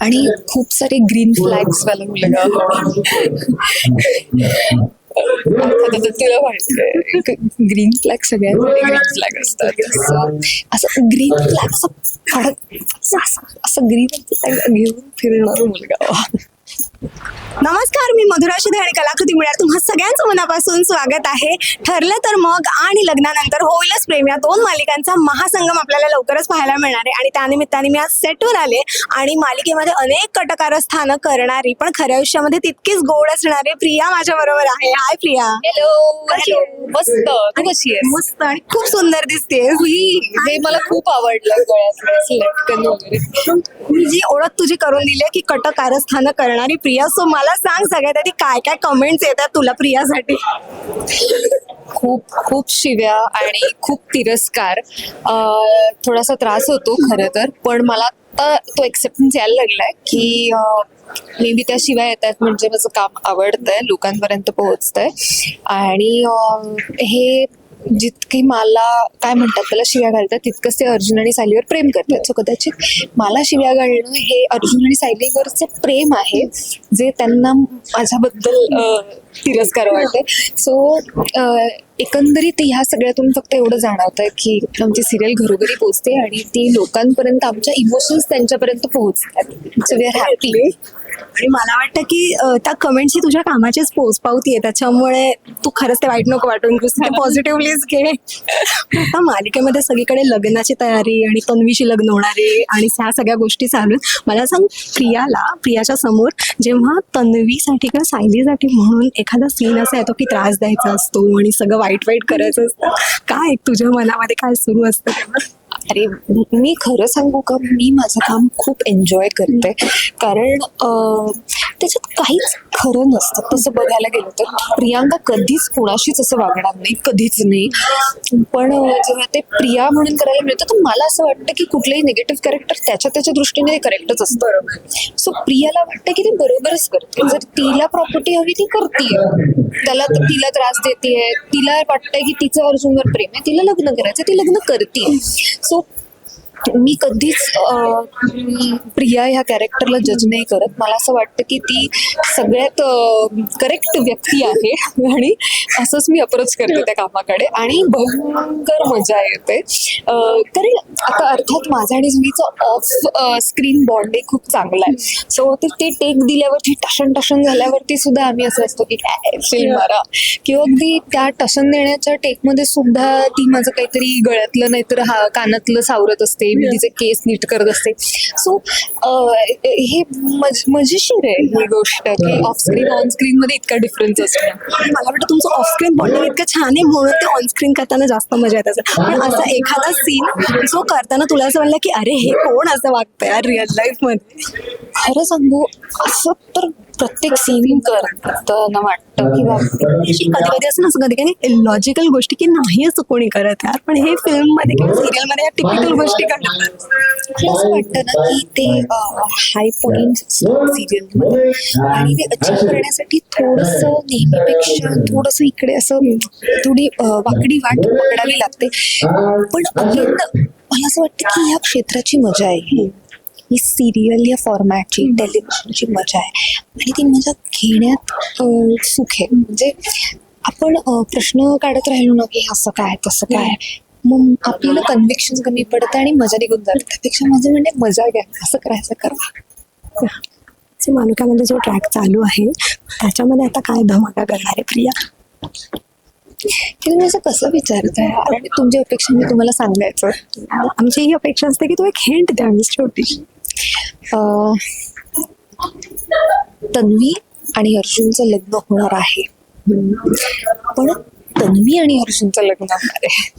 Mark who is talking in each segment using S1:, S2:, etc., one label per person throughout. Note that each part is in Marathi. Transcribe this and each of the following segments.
S1: आणि खूप सारे ग्रीन फ्लॅग्स वाला मुलगा. तुला वाटतंय ग्रीन फ्लॅग सगळ्यांसाठी ग्रीन फ्लॅग असतात. असं ग्रीन फ्लॅग असं फडक असं- असं ग्रीन फ्लॅग घेऊन फिरणार मुलगा.
S2: नमस्कार मी मधुरा शिदे आणि कलाकृती मिळणार तुम्हा सगळ्यांचं मनापासून स्वागत आहे. ठरलं तर मग आणि लग्नानंतर होईलच प्रेम. या दोन मालिकांचा महासंगम आपल्याला लवकरच पाहायला मिळणार आहे आणि त्यानिमित्ताने मी आज सेटवर आले आणि मालिकेमध्ये अनेक कटकारस्थानं करणारी पण खऱ्या आयुष्यामध्ये तितकीच गोड असणारी प्रिया माझ्या बरोबर आहे. हाय प्रिया.
S1: हॅलो? मस्त. तू कशी
S2: मस्त आणि खूप सुंदर दिसते
S1: हे मला खूप आवडलं
S2: मी जी ओळख तुझी करून दिली की कटकारस्थानं करणारी प्रिया सो मला सांग सगळ्यात आधी काय काय कमेंट्स येतात तुला प्रियासाठी?
S1: खूप खूप शिव्या आणि खूप तिरस्कार. अं, थोडासा त्रास होतो खरं तर पण मला आता तो एक्सेप्टन्स यायला लागलाय की मे बी त्या शिवाय येतात म्हणजे माझं काम आवडतंय लोकांपर्यंत पोहोचतंय. आणि अं, हे जितके मला काय म्हणतात त्याला शिव्या घालतात तितकंच ते अर्जुन आणि सायलीवर प्रेम करतात. सो कदाचित मला शिव्या घालणं हे अर्जुन आणि सायलीवरचं प्रेम आहे जे त्यांना माझ्याबद्दल तिरस्कार वाटते सो एकंदरीत ह्या सगळ्यातून फक्त एवढं जाणवतंय की आमची सिरियल घरोघरी पोहोचते आणि ती लोकांपर्यंत आमच्या इमोशन्स त्यांच्यापर्यंत पोहोचतात. सो वी आर हॅपी
S2: आणि मला वाटतं की अं, त्या कमेंटची ही तुझ्या कामाचीच पोचपावती आहे त्याच्यामुळे तू खरंच ते वाईट नको वाटून घेऊस ते पॉझिटिव्हलीच घे आता मालिकेमध्ये सगळीकडे लग्नाची तयारी आणि तन्वीशी लग्न होणारे आणि ह्या सगळ्या गोष्टी चालू आहेत. मला सांग प्रियाला प्रियाच्या समोर जेव्हा तन्वीसाठी किंवा सायलीसाठी म्हणून एखादा सीन असा येतो की त्रास द्यायचा असतो आणि सगळं वाईट वाईट करायचं असतं काय तुझ्या मनामध्ये काय सुरू असतं तेव्हा?
S1: अरे मी खरं सांगू का? मी माझं काम खूप एन्जॉय करते. कारण त्याच्यात काहीच खरं नसतं. तसं बघायला गेलं तर प्रियांका कधीच कोणाशीच असं वागणार नाही कधीच नाही. पण जेव्हा ते प्रिया म्हणून करायला मिळतं तर मला असं वाटतं की कुठलंही निगेटिव्ह कॅरेक्टर त्याच्या त्याच्या दृष्टीने ते करेक्टच असतं. बरोबर सो प्रियाला वाटतं की ती बरोबरच करते. जर तिला प्रॉपर्टी हवी ती करते त्याला तिला त्रास देते तिला वाटतंय की तिचं अर्जुनवर प्रेम आहे. तिला लग्न करायचं ती लग्न करते सो मी कधीच प्रिया ह्या कॅरेक्टरला जज नाही करत. मला असं वाटतं की ती सगळ्यात करेक्ट व्यक्ती आहे. आणि असंच मी अप्रोच करते त्या कामाकडे. आणि भयंकर मजा येते. कारण आता अर्थात माझा आणि जुईचा ऑफ स्क्रीन बॉन्डिंग खूप चांगला आहे. सो ते ते टेक दिल्यावरती टशन टशन झाल्यावरती सुद्धा आम्ही असं असतो की काय फिल्म मारा? किंवा अगदी त्या टशन देण्याच्या टेकमध्ये सुद्धा ती माझं काहीतरी गळ्यातलं नाहीतर हा कानातलं सावरत असते. मी तिचे केस नीट करत असते. सो हे मज मजेशीर आहे ही गोष्ट की ऑफ स्क्रीन ऑन स्क्रीन मध्ये इतका डिफरन्स असतो.
S2: मला वाटतं तुमचं ऑफस्क्रीन बॉन्डिंग इतकं छान आहे म्हणून ते ऑनस्क्रीन करताना जास्त मजा येत असेल. पण असा एखादा सीन जो करताना तुला असं वाटलं की अरे हे कोण असं वागतंय यार रिअल लाईफमध्ये?
S1: खरं सांगू असं तर प्रत्येक सीन करताना वाटतं की
S2: कधी कधी असं नसं कधी कधी लॉजिकल गोष्टी की नाही असं कोणी करत यार. पण हे फिल्ममध्ये किंवा सिरियलमध्ये या टिपिकल गोष्टी करतात.
S1: असं वाटतं ना की ते हाय पॉइंट सिरियलमध्ये. आणि ते अचीव करण्यासाठी थोडस नेहमीपेक्षा थोडस इकडे असं थोडी वाकडी वाट पकडावी लागते. पण again, मला असं वाटतं की या क्षेत्राची मजा आहे. ही सिरियल या फॉर्मॅटची टेलिव्हिजनची मजा आहे. आणि ती मजा घेण्यात सुख आहे. म्हणजे आपण प्रश्न काढत राहिलो ना की असं काय तसं काय. मग आपल्याला कन्व्हिक्शन कमी पडतं आणि मजा निघून जाते. त्यापेक्षा माझं म्हणजे मजा घ्या. असं करायचं करा.
S2: जे मानुकामध्ये जो ट्रॅक चालू आहे त्याच्यामध्ये आता काय धमाका करणार आहे प्रिया?
S1: की तुम्ही असं कसं विचारताय? आणि तुमची अपेक्षा मी तुम्हाला सांगायचं.
S2: आमची ही अपेक्षा असते की तू एक हिंट द्यावीस छोटीशी
S1: अं, तन्वी आणि अर्जुनचं लग्न होणार आहे. पण तन्वी आणि अर्जुनचं लग्न होणार आहे.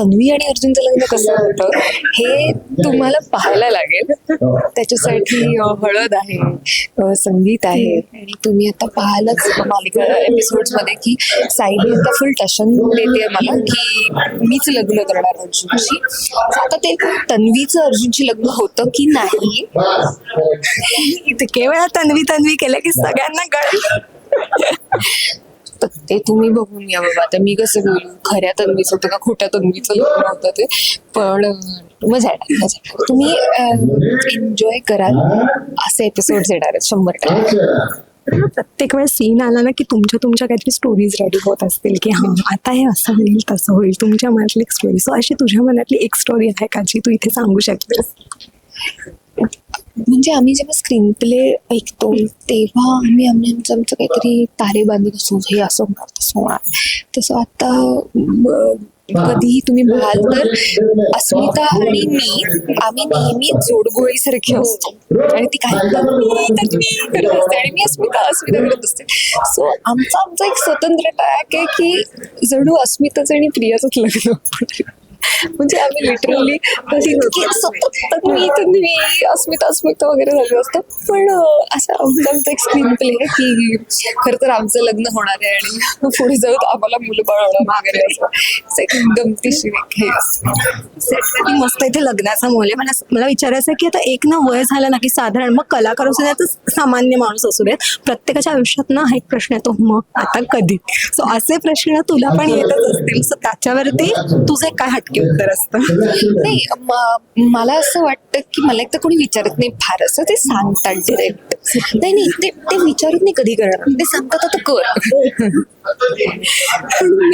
S1: तन्वी आणि अर्जुनचं लग्न कसं होतं हे तुम्हाला पाहायला लागेल. त्याच्यासाठी हळद आहे संगीत आहे. आणि तुम्ही आता पाहालच मालिका एपिसोडमध्ये की सायली आता फुल टशन देते मला की मीच लग्न करणार अर्जुनशी. आता ते तन्वीचं अर्जुनशी लग्न होतं की नाही?
S2: इथे केवळ तन्वी तन्वी केलं की सगळ्यांना कळेल.
S1: तर ते तुम्ही बघून या बाबा. आता मी कसं बोलू? खऱ्या तन्वीचं होतं का खोट्या तन्वीचं लग्न होतं ते. पण मजा येणार मजा येणार. तुम्ही एन्जॉय कराल. असे एपिसोड येणार आहेत शंभर टक्के.
S2: प्रत्येक वेळेस सीन आला ना की तुमच्या तुमच्या काहीतरी स्टोरीज रेडी होत असतील की हा आता हे असं होईल तसं होईल तुमच्या मनातली एक स्टोरी सो अशी तुझ्या मनातली एक स्टोरी आहे का जी तू इथे सांगू शकतेस?
S1: म्हणजे आम्ही जेव्हा स्क्रीन प्ले ऐकतो तेव्हा आम्ही आम्ही आमचं आमचं काहीतरी तारे बांधत असू हे असं होणार तसं होणार तसं आता कधीही तुम्ही बघाल तर अस्मिता आणि मी आम्ही नेहमी जोडगोळीसारखे असतो. आणि ती काही करत असते. आणि मी अस्मिता अस्मिता करत असते. सो आमचा आमचा एक स्वतंत्र ट्रॅक आहे की जणू अस्मिताचं आणि प्रियाचंच लग्न म्हणजे आम्ही लिटरली इतकी सतत तन्वी तन्वी अस्मिता अस्मिता वगैरे झालं असतं. पण असं आमचं एक स्क्रीन प्ले आहे की खरं तर आमचं लग्न होणार आहे आणि पुढे जाऊन आम्हाला मुलं बाळ वगैरे असं. गमतीशीर हे
S2: मस्त इथे लग्नाचा मोल आहे. मला मला विचारायचं आहे की आता एक ना वय झालं ना की साधारण मग कलाकार असू द्यात सामान्य माणूस असू देत. प्रत्येकाच्या आयुष्यात ना हा एक प्रश्न येतो मग आता कधी? सो असे प्रश्न तुला पण येतच असतील. सो त्याच्यावरती तुझं काय हटके उत्तर असतं.
S1: नाही मला असं वाटतं की मला एक तर कोणी विचारत नाही फार असं ते सांगतात डिरेक्ट नाही नाही ते ते विचारत नाही कधी करणार. ते सांगतात आता कर.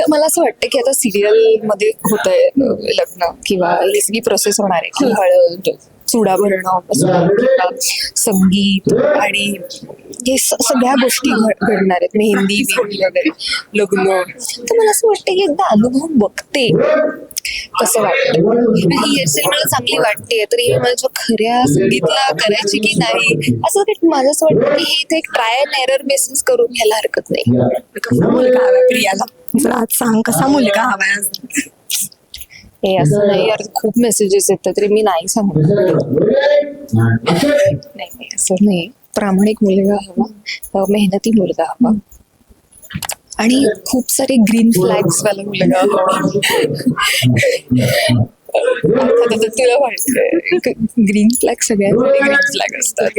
S1: मला असं वाटतं की आता सिरियलमध्ये होत आहे लग्न किंवा ही सगळी प्रोसेस होणार आहे की हळद चुडा भरणं संगीत आणि हे सगळ्या गोष्टी घडणार आहेत. मेहंदी बिंदी वगैरे लग्न. तर मला असं वाटतं की एकदा अनुभव बघते. कसं वाटतं. ही एअरसेल मला चांगली वाटते तर हे माझ्या खऱ्या संगीतला करायची की नाही असं काही माझं असं वाटतं की हे इथे एक ट्राय अँड एरर बेसिस करून घ्यायला हरकत नाही.
S2: मुलगा हवा प्रियाला आज सांग कसा मुलगा हवाय
S1: हे असं नाही यार खूप मेसेजेस येतात तरी मी नाही सांगू नाही नाही असं नाही. प्रामाणिक मुलगा हवा मेहनती मुलगा हवा. आणि खूप सारे ग्रीन फ्लॅग्स वाला मुलगा हवा. तुला माहितीये ग्रीन फ्लॅग सगळ्यांसाठी ग्रीन फ्लॅग असतात.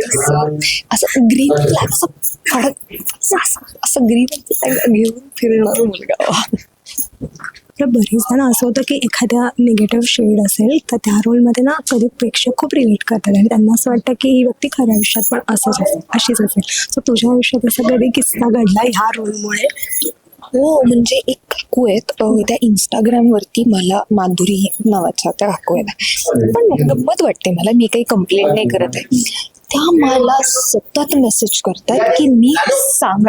S1: असं ग्रीन फ्लॅग असं फडक असं- असं- असं ग्रीन फ्लॅग घेऊन फिरणारा मुलगा हवा
S2: तर बरेच जण असं होतं की एखाद्या निगेटिव्ह शेड असेल तर त्या रोलमध्ये ना कधी प्रेक्षक खूप रिलेट करतात. आणि त्यांना असं वाटतं की ही व्यक्ती खऱ्या आयुष्यात पण असंच असेल अशीच असेल. सो तुझ्या आयुष्यात असा कधी किस्सा घडला ह्या रोलमुळे
S1: हो म्हणजे एक काकू आहेत त्या इंस्टाग्राम वरती मला माधुरी नावाच्या त्या काकू आहेत. पण गंमत वाटते मला मी काही कंप्लेंट नाही करत आहे. त्या मला सतत मेसेज करतात की मी सांग.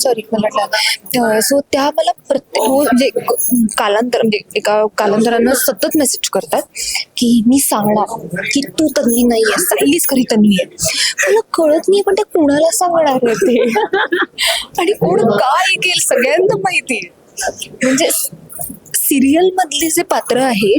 S1: सॉरी मला सो त्या मला प्रत्येक रोज म्हणजे कालांतर म्हणजे एका कालांतरानं सतत मेसेज करतात की मी सांगणार की तू तन्वी नाही आहे सायलीच खरी तन्वी आहे. मला कळत नाही पण त्या कुणाला सांगणार आहे ते? आणि कोण काय ऐकेल सगळ्यांना माहिती आहे. म्हणजे सिरियल मधले जे पात्र आहे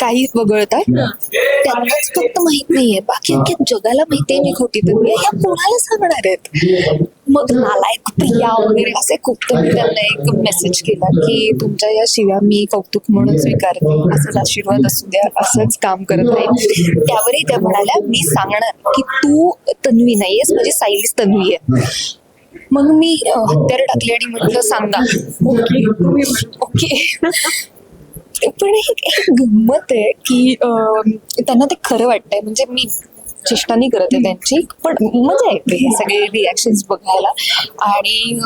S1: काही वगळतात त्यांनाच फक्त माहीत नाहीये. बाकी अख्ख्या जगाला माहिती आहे मी खोटी तर. ह्या कोणाला सांगणार आहेत? मग नालायक प्रिया वगैरे असे खूप तर मी त्यांना एक मेसेज केला की तुमच्या या शिव्या मी कौतुक म्हणून स्वीकारते. असंच आशीर्वाद असू द्या असंच काम करत राहील त्यावरही त्या म्हणाल्या मी सांगणार की तू तन्वी नाहीयेस माझी सायलीच तन्वी आहे. मग मी हत्यार टाकली आणि म्हटलं सांगा. ओके. पण एक गंमत आहे की त्यांना ते खरं वाटतंय. म्हणजे मी चेष्टा नाही करत आहे त्यांची. पण मजा येते हे सगळे रिॲक्शन्स बघायला. आणि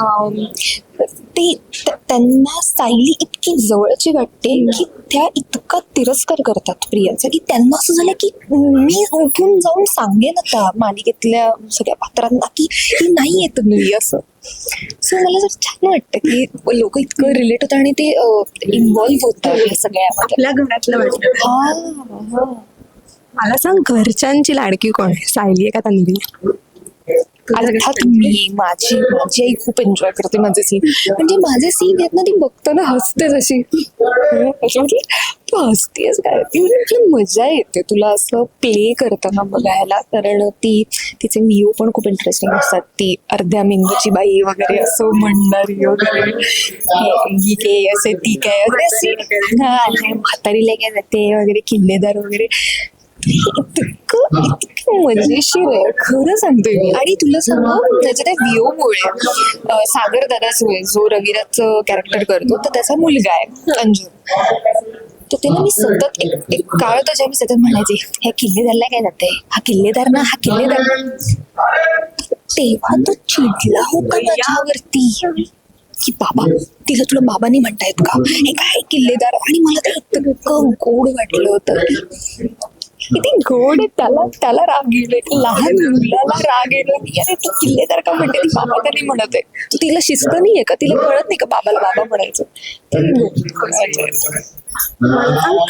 S1: ते त- त्यांना सायली इतकी जवळची वाटते की त्या इतका तिरस्कार करतात प्रियाचा. की त्यांना असं झालं की मी उठून जाऊन सांगेन आता मालिकेतल्या सगळ्या पात्रांना की ही नाही येत तुम्ही असं. सो मला जर छान वाटतं की लोक इतकं रिलेट होतात आणि ते इन्व्हॉल्व्ह होतात या सगळ्यामध्ये.
S2: आपल्या घरातलं
S1: हा हा.
S2: मला सांग घरच्यांची लाडकी कोण आहे? सायली आहे का तन्वी?
S1: अर्थात मी माझी माझी आई खूप एन्जॉय करते माझे सीन म्हणजे माझे सीन आहेत ना ती बघताना हसते जशी. म्हणजे तू हसतेस काय? ती म्हणजे तुला मजा येते तुला असं प्ले करताना बघायला. कारण ती तिचे व्ह्यू पण खूप इंटरेस्टिंग असतात. ती अर्ध्या मेंदूची बाई वगैरे असं म्हणणारी वगैरे. हे, ही काय असे ती काय वगैरे अशी हा म्हातारीला काय जाते वगैरे किल्लेदार वगैरे. इतकं इतकं मजेशीर आहे खरं सांगतोय मी. आणि तुला सांगू त्याच्या त्या विओमुळे सागर दादा जो आहे जो रविराजचं कॅरेक्टर करतो तर त्याचा मुलगा आहे अंजू. तर त्याला मी सतत एक एक काळ तर जेव्हा मी सतत म्हणायचे ह्या किल्लेदारला काय जाते हा किल्लेदार ना हा किल्लेदार. तेव्हा तो चिडला होता माझ्यावरती की बाबा तिला तुला बाबांनी म्हणता येत का? हे काय किल्लेदार? आणि मला ते इतकं गोड वाटलं होतं. किती गोड आहे. त्याला त्याला राग गेले लहान मुलाला गेलं येणं की अरे तू किल्लेदार का म्हणते? ती बाबा का नाही म्हणत आहे. तू तिला शिस्त नाहीये का? तिला कळत नाही का बाबाला बाबा म्हणायचं? तरी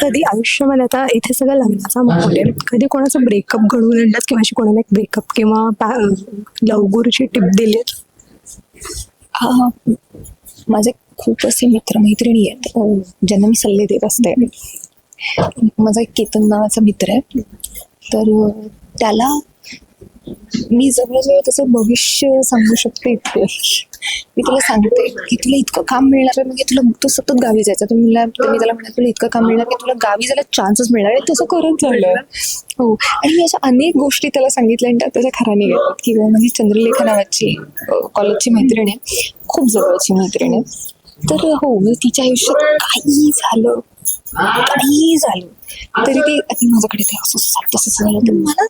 S2: कधी आयुष्यामध्ये आता इथे सगळं लग्नाचा माहोल आहे. कधी कोणाचं ब्रेकअप घडवून आणलं किंवा अशी कोणाला एक ब्रेकअप किंवा लवगुरूची टिप दिली
S1: हा. माझे खूप असे मित्रमैत्रिणी आहेत. ज्यांना मी सल्ले देत असते. माझा एक केतन नावाचा मित्र आहे. तर त्याला मी जवळजवळ त्याचं भविष्य सांगू शकते इतकं. मी तुला सांगते की तुला इतकं काम मिळणार आहे म्हणजे तुला तू सतत गावी जायचं तर मला मी त्याला म्हणा तुला इतकं काम मिळणार की तुला गावी जायला चान्सच मिळणार आहे. तसं करत झालं हो. आणि मी अशा अनेक गोष्टी त्याला सांगितल्या आणि त्या त्याच्या खऱ्याने गेल्यात किंवा म्हणजे चंद्रलेखा नावाची कॉलेजची मैत्रीण आहे. खूप जवळची मैत्रीण आहे. तर हो मी तिच्या आयुष्यात काही झालं काही झालं. तरी ते आणि माझ्याकडे ते असं झालं तसं झालं तर मला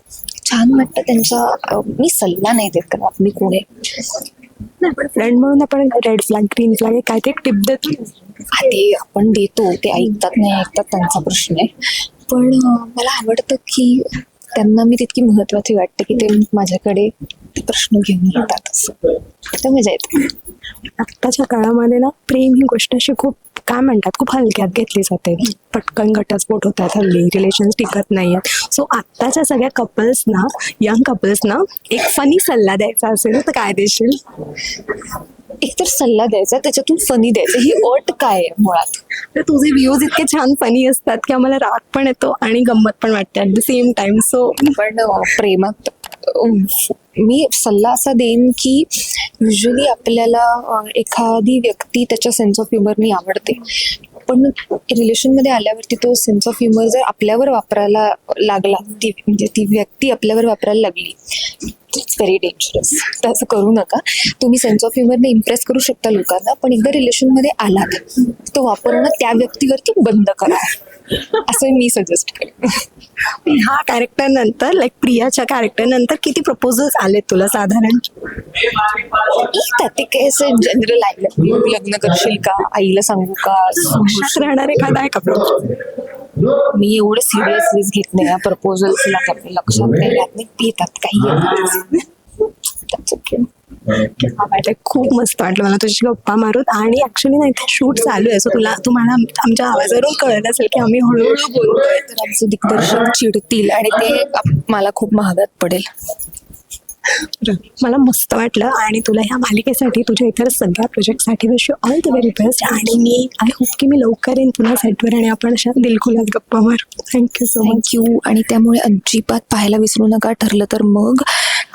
S1: छान वाटतं त्यांचा मी सल्ला नाही देत कारण मी कोण आहे?
S2: नाही पण फ्रेंड म्हणून आपण रेड फ्लॅग ग्रीन फ्लॅग काय ते टिप देतो
S1: हा, ते आपण देतो ते ऐकतात नाही ऐकतात त्यांचा प्रश्न आहे. पण मला आवडतं की त्यांना मी तितकी महत्वाची वाटते की ते माझ्याकडे प्रश्न घेऊन येतात असं. तर मजा येते.
S2: आत्ताच्या काळामध्ये ना प्रेम ही गोष्ट अशी खूप काय म्हणतात खूप हलक्यात घेतली जाते. पटकन घटस्फोट होतात हल्ली रिलेशन टिकत नाहीयेत. सो आत्ताच्या सगळ्या कपल्सना यंग कपल्सना एक फनी सल्ला द्यायचा असेल तर काय देशील
S1: एकतर सल्ला द्यायचा त्याच्यातून फनी द्यायचं. ही अट काय आहे मुळात?
S2: तर तुझे व्ह्यूज इतके छान फनी असतात की आम्हाला राग पण येतो आणि गंमत पण वाटते at the same time so
S1: पण प्रेमात मी सल्ला असा देईन की युजली आपल्याला एखादी व्यक्ती त्याच्या सेन्स ऑफ ह्युमरनी आवडते. पण रिलेशनमध्ये आल्यावरती तो सेन्स ऑफ ह्युमर जर आपल्यावर वापरायला लागला ती म्हणजे ती व्यक्ती आपल्यावर वापरायला लागली इट्स व्हेरी डेंजरस तर असं करू नका. तुम्ही सेन्स ऑफ ह्युमरने इम्प्रेस करू शकता लोकांना पण एकदा रिलेशनमध्ये आलात तो वापरणं त्या व्यक्तीवरती बंद करा. असं मी सजेस्ट करेन.
S2: ह्या कॅरेक्टर नंतर लाईक प्रियाच्या कॅरेक्टर नंतर किती प्रपोजल्स आले तुला साधारण?
S1: ते काय असं जनरल आहे. लग्न करशील का? आईला सांगू का?
S2: राहणार एखादा आहे का प्रपोजल
S1: मी एवढं सिरियसलीच घेत नाही या प्रपोजल्सला लक्षात नाही नाही येतात काही
S2: खूप मस्त वाटलं मला तुझी गप्पा मारून. आणि ऍक्च्युली नाही इथे शूट चालू आहे. सो तुला तुम्हाला आम- आमच्या आवाजावरून कळलं असेल की आम्ही हळूहळू बोलतोय.
S1: तर आमचे दिग्दर्शक चिडतील आणि ते मला खूप महागात पडेल.
S2: मला मस्त वाटलं आणि तुला ह्या मालिकेसाठी तुझ्या इतर सगळ्या प्रोजेक्टसाठी wish all the very best आणि मी आय होप की मी लवकर येईन पुन्हा सेटवर आणि आपण अशा दिलखुलास गप्पा मारू थँक्यू सो मच
S1: थँक्यू आणि त्यामुळे अजिबात पाहायला विसरू नका. ठरलं तर मग.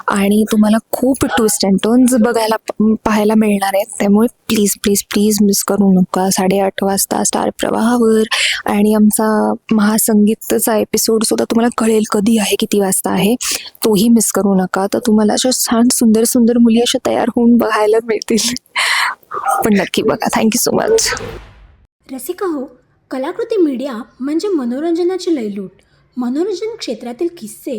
S1: आणि तुम्हाला खूप ट्विस्ट अँड टर्न्स बघायला पाहायला मिळणार आहेत. त्यामुळे प्लीज प्लीज प्लीज मिस करू नका. साडेआठ वाजता स्टार प्रवाहावर आणि आमचा महासंगीतचा एपिसोड सुद्धा तुम्हाला कळेल कधी आहे किती वाजता आहे. तोही मिस करू नका. तर तुम्हाला अशा छान सुंदर सुंदर मुली अशा तयार होऊन बघायला मिळतील. पण नक्की बघा. थँक्यू सो मच
S3: रसिका हो कलाकृती मीडिया म्हणजे मनोरंजनाची लयलूट. मनोरंजन क्षेत्रातील किस्से